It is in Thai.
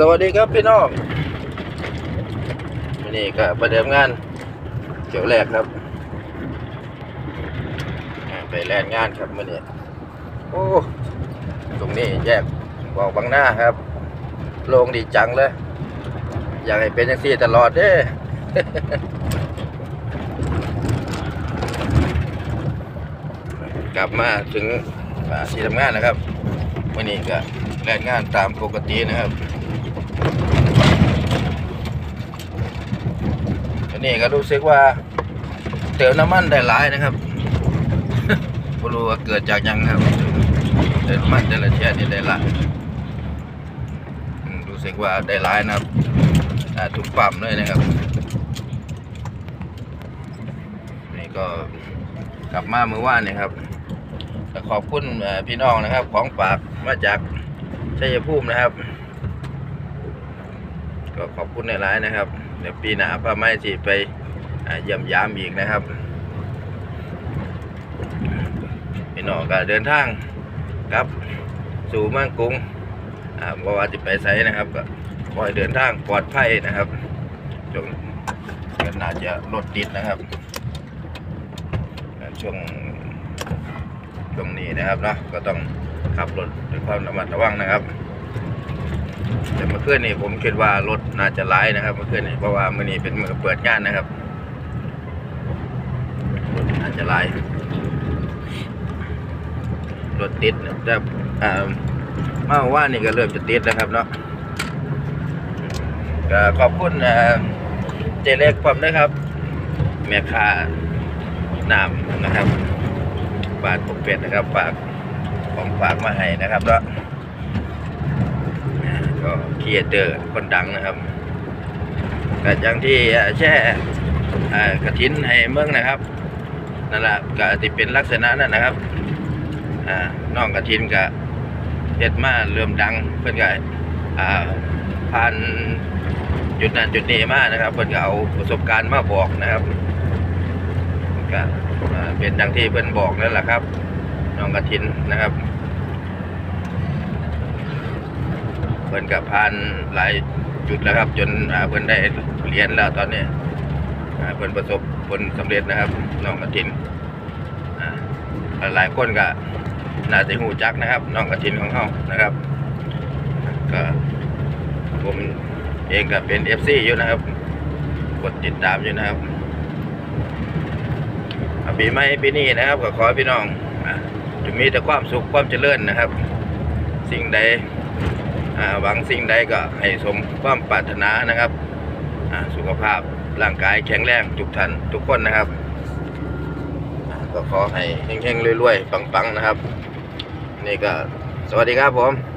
สวัสดีครับพี่น้องวันนี้ก็ประเดิมงานเกี่ยวแรกครับ ไปแลนงานครับมื่อนี้โอ้ตรงนี้แยกบอกบางหน้าครับ โล่งดีจังเลย อยากให้เป็นอย่างซี่ตลอดเด้กลับมาถึงที่ทำงานนะครับวันนี้ก็แลนงานตามปกตินะครับ อั นนี้ก็รู้สึกว่าเติมน้ำมันได้หลายนะครับไม่รู้ว่าเกิดจากยังครับเติมน้ำมันแต่ละเที่ยนี่ได้หลายรู้สึกว่าได้หลายนะครับทุกปั๊มเลยนะครับ นี่ก็กลับมาเมื่อวานนี่ครับขอบคุณพี่น้องนะครับ ของฝากมาจากชัยภูมินะครับ ก็ขอบคุณในหลายๆนะครับ เดี๋ยวปีหน้าป้าไม่สิไปเยี่ยมยามอีกนะครับพี่น้องก็เดินทางครับสู่เมืองกรุงอ่าบ่ว่าจะไปไสนะครับก็ขอให้เดินทางปลอดภัยนะครับจงก็น่าจะรถติดนะครับช่วงช่วงนี้นะครับเนาะก็ต้องขับรถด้วยความระมัดระวังนะครับ แต่เมื่อคืนนี้ผมคิดว่ารถน่าจะหลายนะครับ เมื่อคืนนี้เพราะว่ามื่อนี้เป็นมือเปิดงานนะครับรถน่าจะหลายรถติดนะแต่อ่าเมื่อวานนี่ก็เริ่มจะติดแล้วครับเนาะก็ขอบคุณเจเล็กผมนะครับ แม่ค้าน้ำนะครับบาทปกเป็ดนะครับฝากของฝากมาให้นะครับเนาะ ครีเอเตอร์คนดังนะครับก็อย่างที่แช่กระถินให้เมืองนะครับนั่นแหละก็ที่เป็นลักษณะนั้นนะครับอ่าน้องกระถินก็เฮ็ดมาเริ่มดังเพิ่อนก็อ่าผ่านจุดนั้นจุดนี้มานะครับ เพิ่อนก็เอาประสบการณ์มาบอกนะครับก็เป็นดังที่เพิ่อนบอกนั่นแหละครับ น้องกระถินนะครับ เพิ่นกับผ่านหลายจุดแล้วครับ จนเพิ่นได้เรียนแล้วตอนนี้เพิ่นประสบผลสำเร็จนะครับน้องกระถินอ่าหลายคนก็น่าจะหูจักนะครับน้องกระถินของเขานะครับก็ผมเองก็เป็น FC อยู่นะครับ กดติดตามอยู่นะครับอ่าปีใหม่ปีนี้นะครับก็ขอพี่น้องจะมีแต่ความสุขความเจริญนะครับ สิ่งใด หวังสิ่งใดก็ให้สมความปรารถนานะครับสุขภาพร่างกายแข็งแรงทุกท่านทุกคนนะครับก็ขอให้เฮงๆรวยๆปังๆนะครับ นี่ก็สวัสดีครับผม